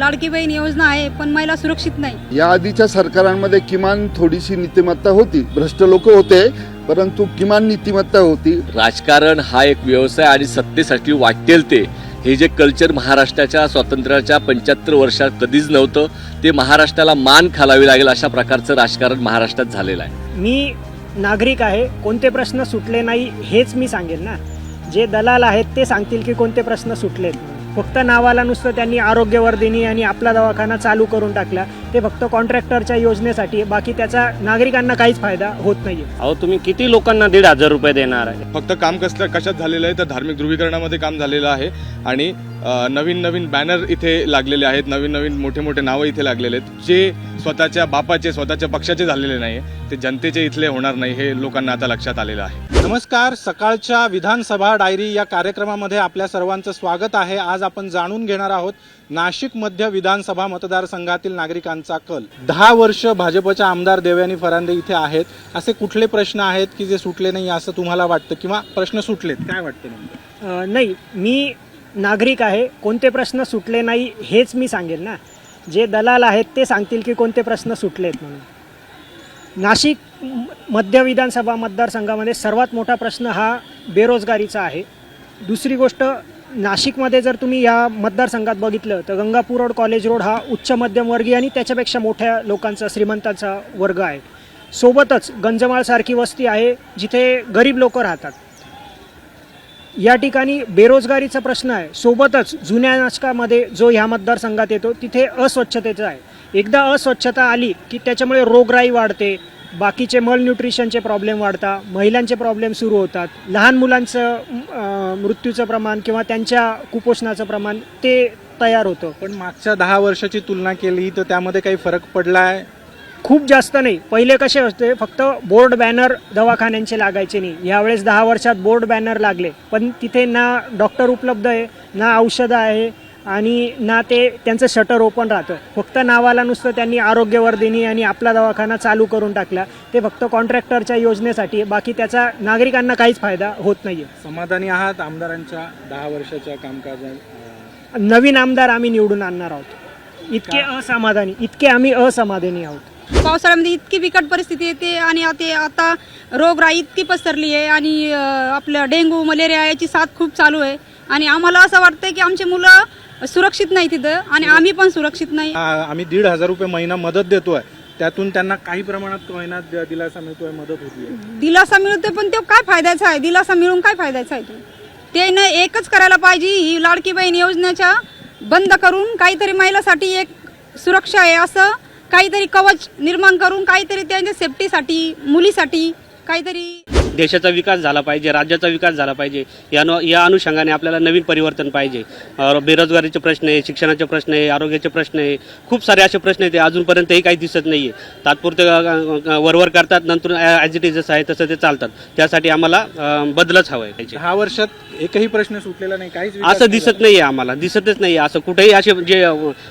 लाडकी बहीण योजना आहे पण महिला सुरक्षित नाही. या आधीच्या सरकारांमध्ये किमान थोडीशी नीतिमत्ता होती. भ्रष्ट लोक होते परंतु किमान नीतिमत्ता होती. राजकारण हा एक व्यवसाय आणि सत्तेसाठी वाटेल ते. हे जे कल्चर महाराष्ट्राच्या स्वातंत्र्याच्या पंच्याहत्तर वर्षात कधीच नव्हतं ते महाराष्ट्राला मान खालावी लागेल अशा प्रकारचं राजकारण महाराष्ट्रात झालेलं आहे. मी नागरिक आहे कोणते प्रश्न सुटले नाही हेच मी सांगेन ना. जे दलाल आहेत ते सांगतील की कोणते प्रश्न सुटलेत. फक्त नावाला नुसतं त्यांनी आरोग्यवर्धिनी आणि आपला दवाखाना चालू करून टाकला ते फक्त कॉन्ट्रॅक्टरच्या योजनेसाठी बाकी त्याचा नागरिकांना काहीच फायदा होत नाही अहो तुम्ही किती लोकांना दीड हजार रुपये देणार आहे? फक्त काम कसलं कशात झालेलं आहे? तर धार्मिक ध्रुवीकरणामध्ये काम झालेलं आहे आणि नवीन नवीन बॅनर इथे लागलेले आहेत नवीन नवीन मोठे मोठे नावं इथे लागलेले आहेत जे स्वतःच्या बापाचे स्वतःच्या पक्षाचे झालेले नाही ते जनतेचे इथले होणार नाही हे लोकांना आता लक्षात आलेलं आहे. नमस्कार सकाळच्या विधानसभा डायरी या कार्यक्रमामध्ये आपल्या सर्वांचं स्वागत आहे. आज आपण जाणून घेणार आहोत नाशिक मध्य विधानसभा मतदारसंघातील नागरिकांचा कल. दहा वर्ष भाजपच्या आमदार देवयानी फरांदे इथे आहेत. असे कुठले प्रश्न आहेत की जे सुटले नाही असं तुम्हाला वाटतं किंवा प्रश्न सुटलेत? काय वाटतं नेमकं? नाही मी नागरिक आहे. कोणते प्रश्न सुटले नाही हेच मी सांगेन ना. जे दलाल आहेत ते सांगतील की कोणते प्रश्न सुटलेत म्हणून. नाशिक मध्य विधानसभा मतदारसंघामध्ये सर्वात मोठा प्रश्न हा बेरोजगारीचा आहे. दुसरी गोष्ट नाशिकमध्ये जर तुम्ही या मतदारसंघात बघितलं तर गंगापूर रोड कॉलेज रोड हा उच्च मध्यमवर्गीय आणि त्याच्यापेक्षा मोठ्या लोकांचा श्रीमंतांचा वर्ग आहे. सोबतच गंजमाळसारखी वस्ती आहे जिथे गरीब लोक राहतात. या ठिकाणी बेरोजगारीचा प्रश्न आहे. सोबतच जुन्या नाशकामध्ये जो ह्या मतदारसंघात येतो तिथे अस्वच्छतेचा आहे. एकदा अस्वच्छता आली की त्याच्यामुळे रोगराई वाढते बाकीचे मल न्यूट्रिशनचे प्रॉब्लेम वाढतात महिलांचे प्रॉब्लेम सुरू होतात. लहान मुलांचं मृत्यूचं प्रमाण किंवा त्यांच्या कुपोषणाचं प्रमाण ते तयार होतं. पण मागच्या दहा वर्षाची तुलना केली तर त्यामध्ये काही फरक पडला आहे खूप जास्त नाही. पहिले कसे होते फक्त बोर्ड बॅनर दवाखान्यांचे लागायचे नाही. यावेळेस दहा वर्षात बोर्ड बॅनर लागले. पण तिथे ना डॉक्टर उपलब्ध आहे ना औषधं आहे आणि ना ते त्यांचं शटर ओपन राहतं. फक्त नावाला नुसतं त्यांनी आरोग्यवर्धिनी आणि आपला दवाखाना चालू करून टाकला. ते फक्त कॉन्ट्रॅक्टरच्या योजनेसाठी बाकी त्याचा नागरिकांना काहीच फायदा होत नाही समाधानी आहात? आमदारांच्या दहा वर्षाच्या कामकाजा नवीन आमदार आम्ही निवडून आणणार आहोत. इतके असमाधानी इतके आम्ही असमाधानी आहोत. पावसाळ्यामध्ये इतकी बिकट परिस्थिती येते आणि ते आता रोगराई इतकी पसरली आहे आणि आपलं डेंग्यू मलेरिया याची साथ खूप चालू आहे. आणि आम्हाला असं वाटतंय की आमची मुलं सुरक्षित नाही तिथं आणि आम्ही पण सुरक्षित नाही. आम्ही दीड हजार रुपये महिना मदत देतोय. त्यातून त्यांना काही प्रमाणात महिन्यात द- दिलासा मिळतोय मदत होतीये. दिलासा मिळतोय पण तो काय फायद्याचा आहे? दिलासा मिळून काय फायद्याचा आहे तो? ते न एकच करायला पाहिजे ही लाडकी बहीण योजनेच्या बंद करून काहीतरी महिलासाठी एक सुरक्षा आहे असं काहीतरी कवच निर्माण करून काहीतरी त्यांच्या सेफ्टीसाठी मुलीसाठी काहीतरी देशाचा विकास झाला पाहिजे राज्याचा विकास झाला पाहिजे या नो- या अनुषंगाने आपल्याला नवीन परिवर्तन पाहिजे. बेरोजगारीचे प्रश्न आहे शिक्षणाचे प्रश्न आहे आरोग्याचे प्रश्न आहे खूप सारे असे प्रश्न आहेत ते अजूनपर्यंतही काही दिसत नाही आहे तात्पुरते वरवर करतात नंतर ॲज इट इज जसं आहे तसं ते चालतात. त्यासाठी आम्हाला बदलच हवं आहे त्याची दहा वर्षात एकही प्रश्न सुटलेला नाही काहीच असं नाही दिसत नाहीये आम्हाला दिसतच नाहीये. असं कुठेही असे जे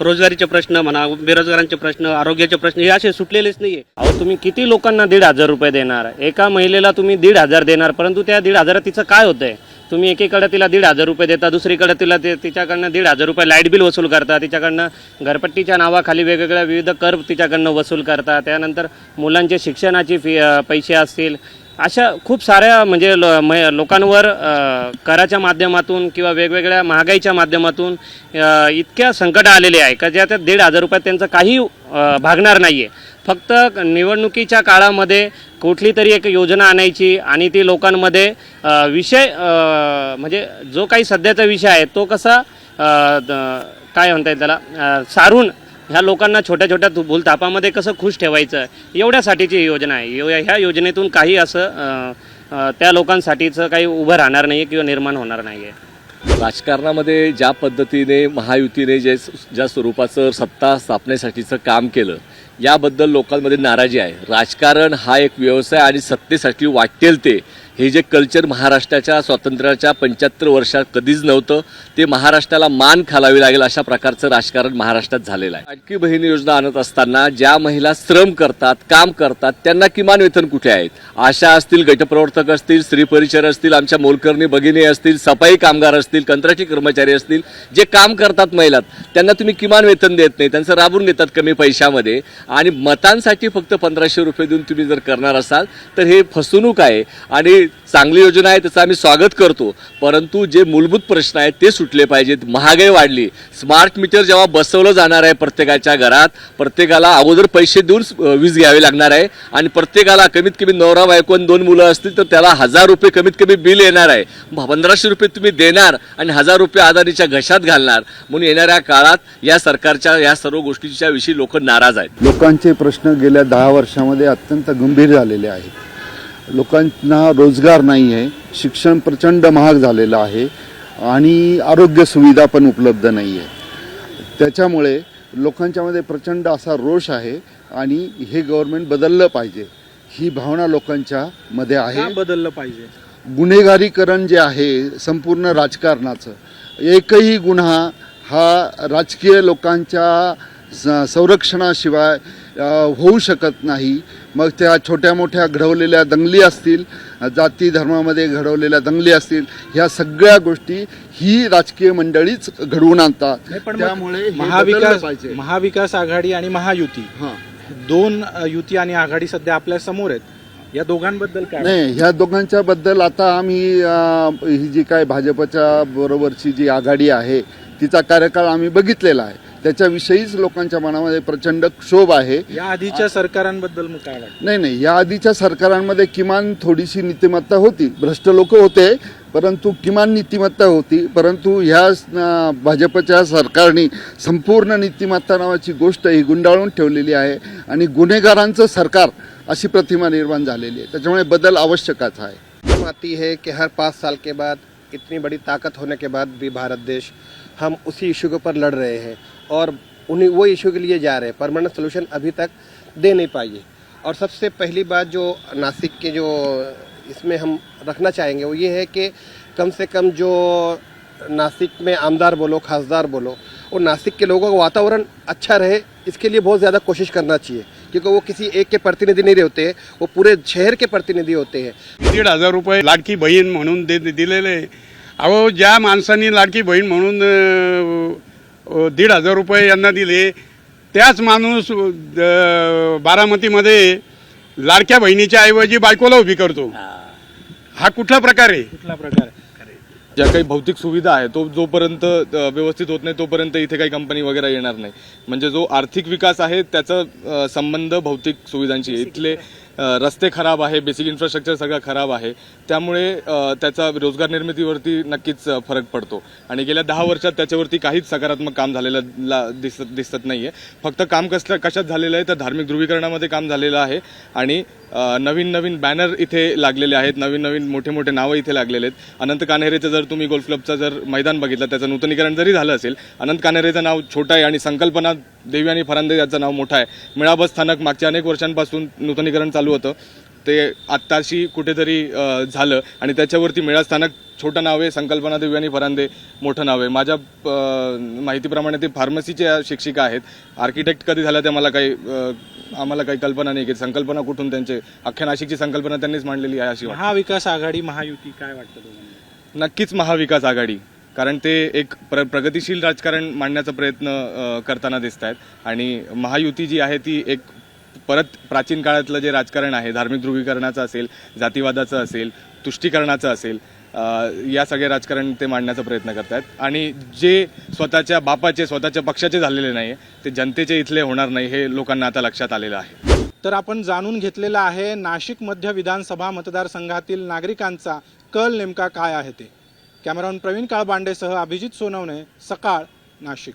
रोजगारीचे प्रश्न म्हणा बेरोजगारांचे प्रश्न आरोग्याचे प्रश्न हे असे सुटलेलेच नाहीये. अहो तुम्ही किती लोकांना दीड हजार रुपये देणार? एका महिलेला तुम्ही दीड दीड हजार देणार परंतु त्या दीड हजारात तिचं काय होतंय? तुम्ही एकीकडे तिला दीड हजार रुपये देता दुसरीकडे तिला ते तिच्याकडनं दीड हजार रुपये लाइट बिल वसूल करता तिच्याकडनं घरपट्टीच्या नावाखाली वेगवेगळ्या विविध कर तिच्याकडनं वसूल करता त्यानंतर मुलांचे शिक्षणाची फी पैसे असतील अशा खूप साऱ्या म्हणजे लो मै- लोकांवर कराच्या माध्यमातून किंवा वेगवेगळ्या महागाईच्या माध्यमातून इतक्या संकट आलेले आहे का ज्या त्या दीड हजार रुपयात त्यांचं काही भागणार नाही आहे फक्त निवडणुकीच्या काळामध्ये कुठली तरी एक योजना आणायची आणि ती लोकांमध्ये विषय म्हणजे जो काही सध्याचा विषय आहे तो कसा द- काय म्हणता येईल त्याला सारून ह्या लोकांना छोट्या छोट्या भूलतापामध्ये कसं खुश ठेवायचं? एवढ्यासाठीची ही योजना आहे. यो- ह्या योजनेतून काही असं त्या लोकांसाठीचं काही उभं राहणार नाही किंवा निर्माण होणार नाही आहे राजकारणामध्ये ज्या पद्धतीने महायुतीने जे ज्या स्वरूपाचं सत्ता स्थापनेसाठीचं काम केलं याबद्दल लोकांमध्ये नाराजी आहे. राजकारण हा एक व्यवसाय आणि सत्तेसाठी वाटेल ते. हे जे कल्चर महाराष्ट्राच्या स्वातंत्र्याच्या पंच्याहत्तर वर्षात कधीच नव्हतं ते महाराष्ट्राला मान खालावी लागेल अशा प्रकारचं राजकारण महाराष्ट्रात झालेलं आहे. आणखी बहीण योजना आणत असताना ज्या महिला श्रम करतात काम करतात त्यांना किमान वेतन कुठे आहेत आशा असतील गटप्रवर्तक असतील स्त्री परिचर असतील आमच्या मोलकर्णी भगिनी असतील सफाई कामगार असतील कंत्राटी कर्मचारी असतील जे काम करतात महिला त्यांना तुम्ही किमान वेतन देत नाही त्यांचं राबून घेतात कमी पैशामध्ये. आणि मतांसाठी फक्त पंधराशे रुपये देऊन तुम्ही जर करणार असाल तर हे फसवणूक आहे. आणि चांगली योजना आहे त्याचं आम्ही स्वागत करतो. परंतु जे मूलभूत प्रश्न आहेत ते सुटले पाहिजेत. महागाई वाढली. स्मार्ट मीटर जेव्हा बसवलं जाणार आहे प्रत्येकाच्या घरात प्रत्येकाला अगोदर पैसे देऊन वीज घ्यावी लागणार आहे. आणि प्रत्येकाला कमीत कमी नवरा बायको आणि दोन मुलं असतील तर त्याला हजार रुपये कमीत कमी बिल येणार आहे. पंधराशे रुपये तुम्ही देणार आणि हजार रुपये आदानीच्या घशात घालणार. म्हणून येणाऱ्या काळात या सरकारच्या या सर्व गोष्टीच्या विषयी लोक नाराज आहेत. लोकांचे प्रश्न गेल्या दहा वर्षामध्ये अत्यंत गंभीर झालेले आहेत. लोकांना रोजगार नाही आहे शिक्षण प्रचंड महाग झालेलं आहे आणि आरोग्य सुविधा पण उपलब्ध नाही आहे त्याच्यामुळे लोकांच्यामध्ये प्रचंड असा रोष आहे आणि हे गव्हर्नमेंट बदललं पाहिजे ही भावना लोकांच्या मध्ये आहे. बदललं पाहिजे? गुन्हेगारीकरण जे आहे संपूर्ण राजकारणाचं एकही गुन्हा हा राजकीय लोकांच्या संरक्षणाशिवाय होऊ शकत नाही. मग त्या छोट्या मोठ्या घडवलेल्या दंगली असतील जाती धर्मामध्ये घडवलेल्या दंगली असतील ह्या सगळ्या गोष्टी ही राजकीय मंडळीच घडवून आणतात. त्यामुळे महाविकास महाविकास आघाडी आणि महायुती हां. दोन युती आणि आघाडी सध्या आपल्यासमोर आहेत. या दोघांबद्दल काय? नाही ह्या दोघांच्या बद्दल आता आम्ही ही जी काय भाजपच्या बरोबरची जी आघाडी आहे तिचा कार्यकाळ आम्ही बघितलेला आहे. त्याच्याविषयीच लोकांच्या मनामध्ये प्रचंड क्षोभ आहे. या आधीच्या सरकारांबद्दल मग काय वाटतं? नाही नाही या आधीच्या सरकारांमध्ये किमान थोडीशी नीतिमत्ता होती. भ्रष्ट लोक होते परंतु किमान नीतिमत्ता होती. परंतु ह्या भाजपच्या सरकारने संपूर्ण नीतिमत्ता नावाची गोष्ट ही गुंडाळून ठेवलेली आहे आणि गुन्हेगारांचं सरकार अशी प्रतिमा निर्माण झालेली आहे. त्याच्यामुळे बदल आवश्यकच आहे. आती है कि हर पाँच साल के बाद इतनी बड़ी ताकत होने के बाद भी भारत देश हम उसी इशू के ऊपर लड़ रहे हैं। और उन्हीं, वो इशू के लिए जा रहे हैं। परमानेंट सोल्यूशन अभी तक दे नहीं है। और सबसे पहली बात जो नासिक के जो इसमें हम रखना चाहेंगे, वो ये है कि कम से कम जो नासिक में आमदार बोलो, खासदार बोलो और नासिक के लोगों का वातावरण अच्छा रहे, इसके लिए बहुत ज़्यादा कोशिश करना चाहिए। क्योंकि वो किसी एक के प्रतिनिधि नहीं होते वो पूरे शहर के प्रतिनिधि होते हैं। दीड हज़ार रुपये लाडकी बहीण म्हणून दे दिलेले अहो, ज्या लाडकी बहीण म्हणून दीड हजार रुपये यांना दिले. त्याच माणूस बारामतीमध्ये लाडक्या बहिणीच्या ऐवजी बायकोला उभी करतो. हा. कुठला प्रकार आहे? कुठला प्रकार आहे? ज्या काही भौतिक सुविधा आहे तो जोपर्यंत व्यवस्थित होत नाही तोपर्यंत इथे काही कंपनी वगैरे येणार नाही. म्हणजे जो आर्थिक विकास आहे त्याचा संबंध भौतिक सुविधांशी आहे. इथले रस्ते खराब आहे बेसिक इन्फ्रास्ट्रक्चर सगळं खराब आहे. त्यामुळे त्याचा रोजगार निर्मितीवरती नक्कीच फरक पडतो. आणि गेल्या दहा वर्षात त्याच्यावरती काहीच सकारात्मक काम झालेलं ला- दिसत दिसत आहे फक्त काम कसलं कशात झालेलं आहे तर धार्मिक ध्रुवीकरणामध्ये काम झालेलं आहे. आणि नवीन नवीन बॅनर इथे लागलेले आहेत नवीन नवीन मोठे मोठे नावं इथे लागलेले आहेत. अनंत कान्हेरेचं जर तुम्ही गोल्फ क्लबचं जर मैदान बघितलं त्याचं नूतनीकरण जरी झालं असेल अनंत कान्हेरेचं नाव छोटं आहे आणि संकल्पना देवी आणि फरांदे याचं नाव मोठं आहे. मिळा बस स्थानक मागच्या अनेक वर्षांपासून नूतनीकरण चालू होतं. ते आत्ताशी कुठेतरी झालं आणि त्याच्यावरती मिळा स्थानक छोटं नाव आहे संकल्पना देवी आणि फरांदे मोठं नाव आहे. माझ्या माहितीप्रमाणे ते फार्मसीच्या शिक्षिका आहेत. आर्किटेक्ट कधी झाल्या त्या मला काही आम्हाला काही कल्पना नाही की संकल्पना कुठून त्यांचे अख्ख्या नाशिकची संकल्पना त्यांनीच मांडलेली आहे अशी. महाविकास आघाडी महायुती काय वाटतं तुम्हाला? नक्कीच महाविकास आघाडी. कारण ते एक प्र प्रगतिशील राजकारण मांडण्याचा प्रयत्न करताना दिसत आहेत आणि महायुती जी आहे ती एक परत प्राचीन काळातलं जे राजकारण आहे धार्मिक ध्रुवीकरणाचं असेल जातीवादाचं असेल तुष्टीकरणाचं असेल या सगळे राजकारण ते मांडण्याचा प्रयत्न करतात. आणि जे स्वतःच्या बापाचे स्वतःच्या पक्षाचे झालेले नाही ते जनतेचे इथले होणार नाही हे लोकांना आता लक्षात आलेलं आहे. तर आपण जाणून घेतलेलं आहे नाशिक मध्य विधानसभा मतदारसंघातील नागरिकांचा कल नेमका काय आहे ते. कॅमेरॉन प्रवीण काळबांडेसह अभिजित सोनवणे सकाळ नाशिक.